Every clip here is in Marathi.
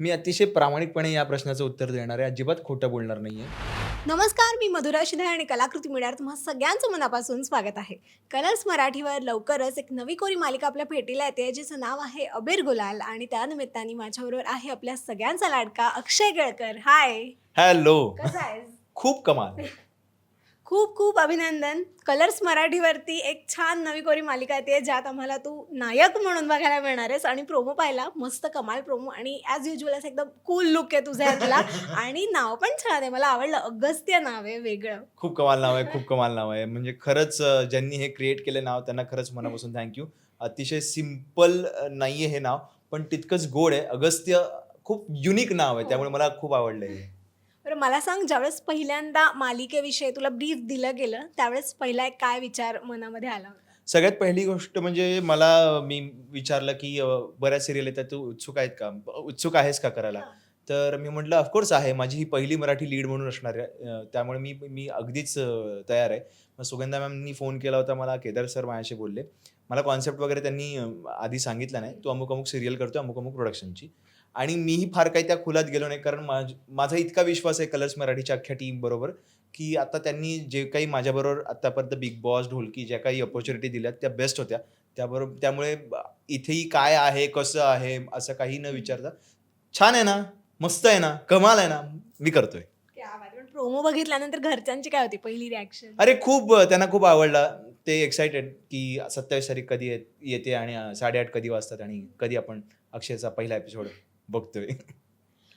मी अतिशय प्रामाणिकपणे या प्रश्नाचं उत्तर देणार आहे. अजिबात खोटं बोलणार नाहीये. नमस्कार मी मधुरा शिधाय आणि कलाकृती मीडियावर तुम्हा सगळ्यांचं मनापासून स्वागत आहे. कलर्स मराठीवर लवकरच एक नवी कोरी मालिका आपल्या भेटीला येते जिचं नाव आहे अबीर गुलाल आणि त्यानिमित्ताने माझ्याबरोबर आहे आपल्या सगळ्यांचा लाडका अक्षय केळकर. हाय हॅलो खूप कमाल. खूप खूप अभिनंदन. कलर्स मराठीवरती एक छान नवी कोरी मालिका येते ज्यात आम्हाला तू नायक म्हणून बघायला मिळणार आहेस आणि प्रोमो पाहिला. मस्त कमाल प्रोमो आणि ॲज युजल असं एकदम कूल लुक आहे तुझ्या यातला. आणि नाव पण छान आहे. मला आवडलं. अगस्त्य नाव आहे वेगळं. खूप कमाल नाव आहे खूप कमाल नाव आहे. म्हणजे खरंच ज्यांनी हे क्रिएट केलं नाव त्यांना खरंच मनापासून थँक्यू अतिशय सिंपल नाहीये हे नाव पण तितकंच गोड आहे. अगस्त्य खूप युनिक नाव आहे त्यामुळे मला खूप आवडलं हे. बरं मला सांग ज्यावेळेस पहिल्यांदा मालिकेविषयी तुला ब्रीफ दिलं गेलं त्यावेळेस पहिला एक काय विचार मनामध्ये आला होता? सगळ्यात पहिली गोष्ट म्हणजे मला मी विचारलं की बऱ्याच सिरियल येतात तू उत्सुक आहेत का? उत्सुक आहेस का करायला? तर मी म्हटलं ऑफकोर्स आहे. माझी ही पहिली मराठी लीड म्हणून असणार आहे. त्यामुळे मी मी अगदीच तयार आहे. मग सुगंधा मॅमनी फोन केला होता मला केदार सर माझ्याशी बोलले. मला कॉन्सेप्ट वगैरे त्यांनी आधी सांगितलं नाही. तू अमुक अमुक सिरियल करतो अमुक अमुक प्रोडक्शनची आणि मीही फार काही त्या खुलात गेलो नाही. कारण माझ माझा इतका विश्वास आहे कलर्स मराठीच्या अख्ख्या टीम बरोबर की आता त्यांनी जे काही माझ्याबरोबर आतापर्यंत बिग बॉस ढोलकी ज्या काही अपॉर्च्युनिटी दिल्यात त्या बेस्ट होत्या. त्याबरोबर त्यामुळे इथेही काय आहे कसं आहे असं काही न विचारता छान आहे ना मस्त आहे ना कमाल आहे ना मी करतोय. प्रोमो बघितल्यानंतर घरच्यांची काय होती पहिली रिॲक्शन अरे खूप त्यांना खूप आवडला. ते एक्सायटेड की सत्तावीस तारीख कधी येत- आणि साडेआठ कधी वाजतात आणि कधी आपण अक्षयचा पहिला एपिसोड बघतोय.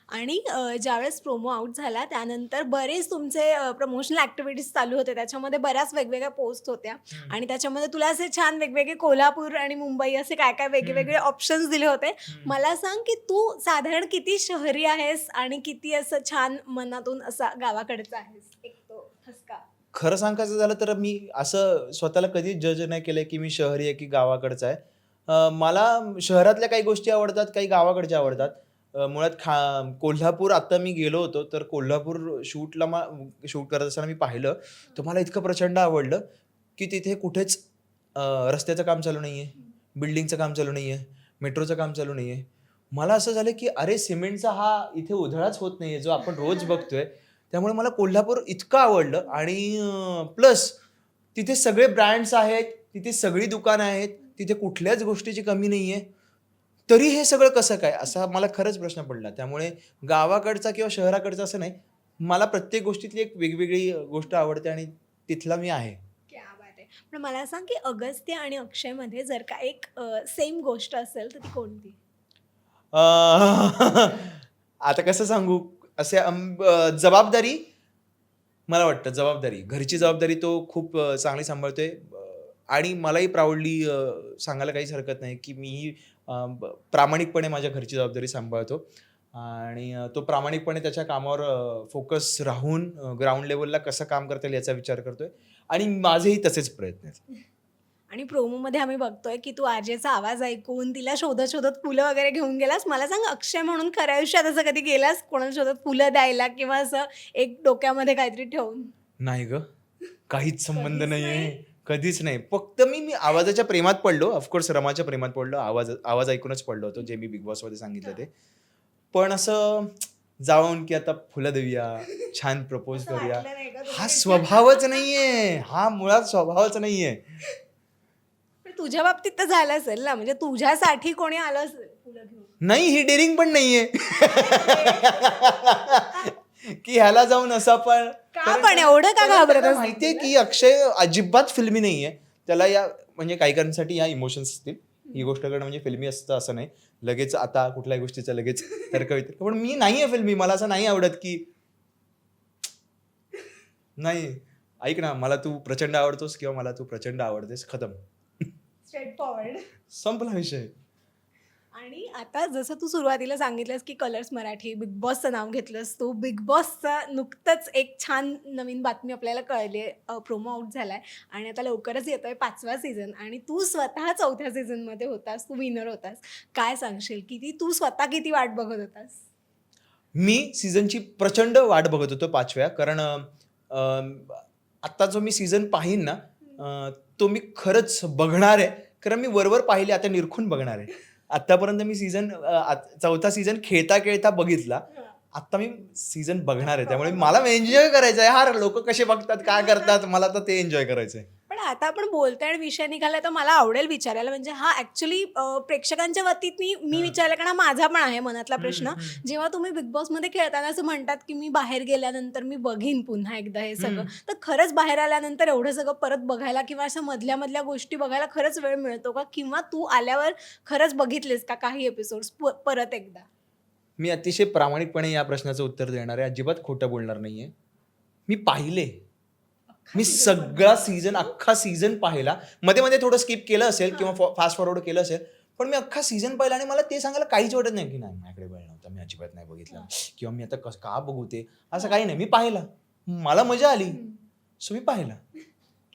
आणि ज्यावेळेस प्रोमो आउट झाला त्यानंतर बरेच तुमचे प्रमोशनल ऍक्टिव्हिटीज चालू होते. त्याच्यामध्ये बऱ्याच वेगवेगळ्या पोस्ट होत्या. आणि त्याच्यामध्ये तुला असे छान वेगवेगळे कोल्हापूर आणि मुंबई असे काय काय वेगवेगळे ऑप्शन्स दिले होते. मला सांग की तू साधारण किती शहरी आहेस आणि किती असं छान मनातून असा गावाकडचा आहेस? एक तो ठसका. खरं सांगायचं झालं तर मी असं स्वतःला कधीच जज नाही केलंय की मी शहरी आहे की गावाकडचा आहे. मला शहरातल्या काही गोष्टी आवडतात काही गावाकडच्या आवडतात. अ, मुळात खा कोल्हापूर आता मी गेलो होतो तर कोल्हापूर शूटला मा शूट करत असताना मी पाहिलं तर मला इतकं प्रचंड आवडलं की तिथे कुठेच अ, रस्त्याचं काम चालू नाही आहे बिल्डिंगचं काम चालू नाही आहे मेट्रोचं काम चालू नाही आहे मला असं झालं की अरे सिमेंटचा हा इथे उधळाच होत नाही आहे जो आपण रोज बघतोय. त्यामुळे मला कोल्हापूर इतकं आवडलं आणि प्लस तिथे सगळे ब्रँड्स आहेत तिथे सगळी दुकानं आहेत तिथे कुठल्याच गोष्टीची कमी नाही आहे तरी हे सगळं कसं काय? असा मला खरंच प्रश्न पडला. त्यामुळे गावाकडचा किंवा शहराकडचा असं नाही मला प्रत्येक गोष्टीतली एक वेगवेगळी गोष्ट आवडते आणि तिथला मी आहे. क्या बात आहे. पण मला सांग की अगस्त्य आणि अक्षयमध्ये जर का एक सेम गोष्ट असेल तर ती कोणती? आता कसं सांगू? असे जबाबदारी मला वाटतं जबाबदारी. घरची जबाबदारी तो खूप चांगली सांभाळतोय. आणि मलाही प्राऊडली सांगायला काहीच हरकत नाही की मीही प्रामाणिकपणे माझ्या घरची जबाबदारी सांभाळतो. आणि तो प्रामाणिकपणे त्याच्या कामावर फोकस राहून ग्राउंड लेवलला कसं काम करता येईल याचा विचार करतोय. आणि माझेही तसेच प्रयत्न आहेत. आणि प्रोमोमध्ये आम्ही बघतोय की तू आजेचा आवाज ऐकून तिला शोधत शोधत फुलं वगैरे घेऊन गेलास. मला सांग अक्षय म्हणून खऱ्या आयुष्यात असं कधी गेलास? कोणाला शोधत फुलं द्यायला किंवा असं एक डोक्यामध्ये काहीतरी ठेवून? नाही ग. काहीच संबंध नाही? कधीच नाही. फक्त मी मी आवाजाच्या प्रेमात पडलो. ऑफकोर्स रमाच्या प्रेमात पडलो. आवाज आवाज ऐकूनच पडलो होतो जे मी बिग बॉसमध्ये सांगितलं ते. पण असं जाऊन की आता फुलं देऊया छान प्रपोज करूया? हा स्वभावच नाहीये. हा मुळात स्वभावच नाहीये. तुझ्या बाबतीत तर झालं असेल ना. म्हणजे तुझ्यासाठी कोणी आलं असेल फुलं घेऊन? नाही ही डेअरिंग पण नाहीये. की ह्याला जाऊन असं पण का पण एवढं का घाबरत असतो? माहितीये की अक्षय अजिबात फिल्मी नाहीये. त्याला या म्हणजे काही कारणसाठी या इमोशन्स असतील. ही गोष्ट करणं म्हणजे फिल्मी असतं असं नाही. लगेच आता कुठल्याही गोष्टीचं लगेच तर्क वितर्क पण मी नाहीये फिल्मी. मला असं नाही आवडत की नाही. ऐक ना मला तू प्रचंड आवडतोस किंवा मला तू प्रचंड आवडतेस खतम. स्ट्रेट फॉरवर्ड संपला विषय. आणि आता जसं तू सुरुवातीला सांगितलंस की कलर्स मराठी बिग बॉसचं नाव घेतलंस तू बिग बॉसचा नुकतंच एक छान नवीन बातमी आपल्याला कळली प्रोमो आउट आहे आणि आता लवकरच येतो आहे पाचवा सीझन आणि तू स्वतः चौथ्या सीझनमध्ये होतास तू विनर होतास. काय सांगशील? किती तू स्वतः किती वाट बघत होतास? मी सीझनची प्रचंड वाट बघत होतो पाचव्या. कारण आत्ता जो मी सीझन पाहीन ना तो मी खरंच बघणार आहे. कारण मी वरवर पाहिले आता निरखून बघणार आहे. आतापर्यंत मी सीझन चौथा सीझन खेळता खेळता बघितला. आता मी सीझन बघणार आहे त्यामुळे मला एन्जॉय करायचं आहे हा लोक कसे बघतात काय करतात मला तर ते एन्जॉय करायचं आहे आता आपण बोलतोय आणि विषय निघाला तर मला आवडेल विचारायला. म्हणजे हा ऍक्च्युली प्रेक्षकांच्या वतीत मी विचारला कारण हा माझा पण आहे मनातला प्रश्न. जेव्हा तुम्ही बिग बॉसमध्ये खेळताना असं म्हणतात की मी बाहेर गेल्यानंतर मी बघीन पुन्हा एकदा हे सगळं. तर खरंच बाहेर आल्यानंतर एवढं सगळं परत बघायला किंवा अशा मधल्या मधल्या गोष्टी बघायला खरंच वेळ मिळतो का? किंवा तू आल्यावर खरंच बघितलेस का काही एपिसोड परत एकदा? मी अतिशय प्रामाणिकपणे या प्रश्नाचं उत्तर देणार आहे. अजिबात खोटं बोलणार नाहीये. मी पाहिले. मी सगळा सीझन अख्खा सीझन पाहिला. मध्ये मध्ये थोडं स्किप केलं असेल किंवा फास्ट फॉरवर्ड केलं असेल पण मी अख्खा सीझन पाहिला आणि मला ते सांगायला काहीच वाटत नाही की नाही माझ्याकडे वेळ नव्हता मी अजिबात नाही बघितलं. किंवा मी आता कस का बघू ते? असं काही नाही मी पाहिला. मला मजा आली. सो मी पाहिला.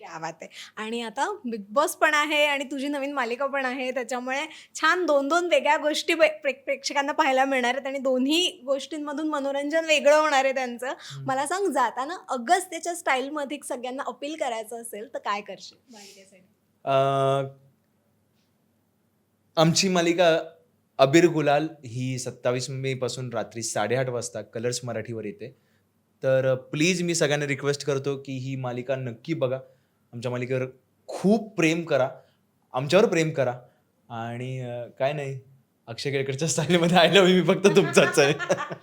क्या बात आहे. आणि आता बिग बॉस पण आहे आणि तुझी नवीन मालिका पण आहे. त्याच्यामुळे छान दोन दोन वेगळ्या गोष्टी प्रे- प्रे- प्रेक्षकांना पाहायला मिळणार आहेत आणि दोन्ही गोष्टींमधून मनोरंजन वेगळं होणार आहे त्यांचं. मला सांग जाताना अगस्त्यच्या स्टाईलमध्ये सगळ्यांना अपील करायचं असेल तर काय करशील? मालिकेसाठी आमची मालिका अबीर गुलाल ही सत्तावीस मे पासून रात्री साडेआठ वाजता कलर्स मराठीवर येते. तर प्लीज मी सगळ्यांना रिक्वेस्ट करतो की ही मालिका नक्की बघा. आमच्या मालिकेवर खूप प्रेम करा. आमच्यावर प्रेम करा. आणि अं, काय नाही अक्षय केळकरच्या स्टाईलमध्ये आय लव्ह मी फक्त तुमचाच आहे.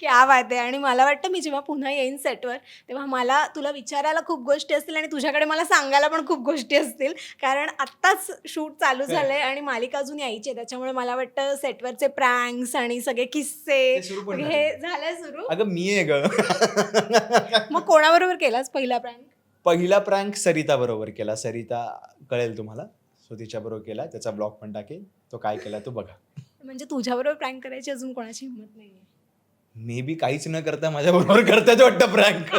क्या बात आहे. आणि मला वाटतं मी जेव्हा पुन्हा येईन सेटवर तेव्हा मला तुला विचारायला खूप गोष्टी असतील आणि तुझ्याकडे मला सांगायला पण खूप गोष्टी असतील. कारण आत्ताच शूट चालू काय? झालंय आणि मालिका अजून यायची आहे. त्याच्यामुळे मला वाटतं सेटवरचे प्रँक्स आणि सगळे किस्से ते सुरू पण हे झालंय सुरू. अगं मी आहे ग. मग कोणाबरोबर केलास पहिला प्रँक पहिला प्रँक सरिता बरोबर केला. सरिता कळेल तुम्हाला. सो तिच्या बरोबर केला. त्याचा ब्लॉग पण टाकेल तो काय केला तो बघा. म्हणजे तुझ्याबरोबर प्रँक करायची अजून कोणाची हिंमत नाहीये. मे बी काहीच न करता माझ्या बरोबर करतात वाटतं प्रँक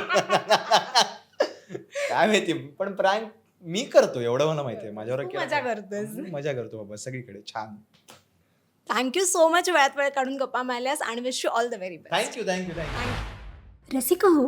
काय माहिती. पण प्रँक मी करतो एवढं मला माहिती आहे. माझ्यावर तू केला मजा करतोस. मी मजा करतो बाबा. सगळीकडे. छान. थँक्यू सो मच वेळात वेळ काढून गप्पा मारल्यास. आणि wish you all the very best thank you thank you thank you Rasika हो